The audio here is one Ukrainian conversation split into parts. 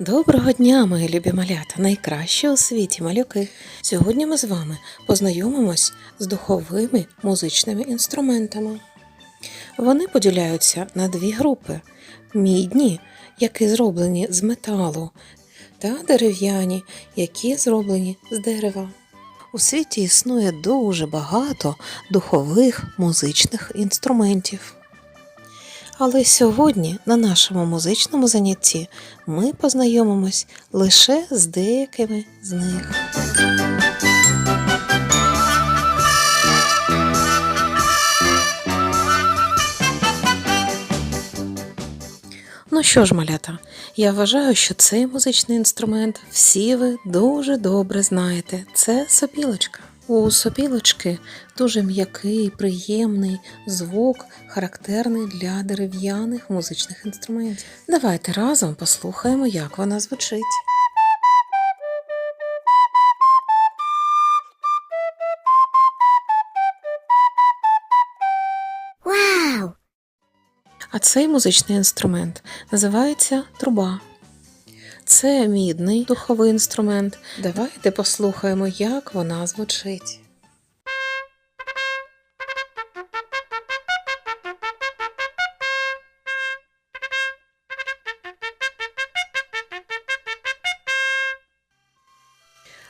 Доброго дня, мої любі малята, найкращі у світі малюки. Сьогодні ми з вами познайомимось з духовими музичними інструментами. Вони поділяються на дві групи: мідні, які зроблені з металу, та дерев'яні, які зроблені з дерева. У світі існує дуже багато духових музичних інструментів. Але сьогодні на нашому музичному занятті ми познайомимось лише з деякими з них. Ну що ж, малята, я вважаю, що цей музичний інструмент всі ви дуже добре знаєте. Це сопілочка. У сопілочки дуже м'який, приємний звук, характерний для дерев'яних музичних інструментів. Давайте разом послухаємо, як вона звучить. Вау! А цей музичний інструмент називається труба. Це мідний духовий інструмент. Давайте послухаємо, як вона звучить.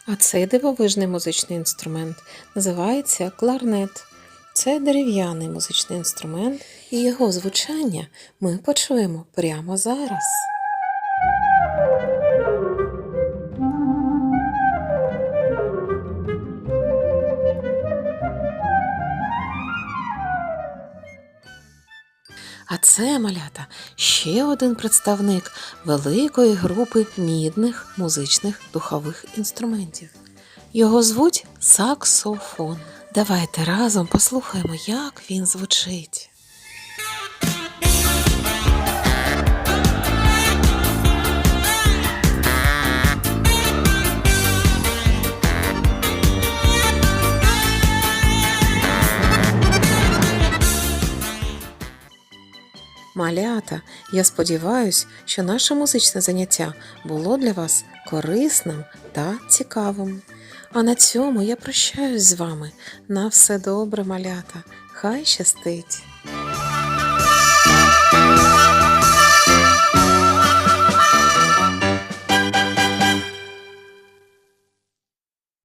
А цей дивовижний музичний інструмент називається кларнет. Це дерев'яний музичний інструмент, і його звучання ми почуємо прямо зараз. А це малята ще один представник великої групи мідних музичних духових інструментів. Його звуть саксофон. Давайте разом послухаємо, як він звучить. Малята, я сподіваюся, що наше музичне заняття було для вас корисним та цікавим. А на цьому я прощаюсь з вами. На все добре, малята. Хай щастить!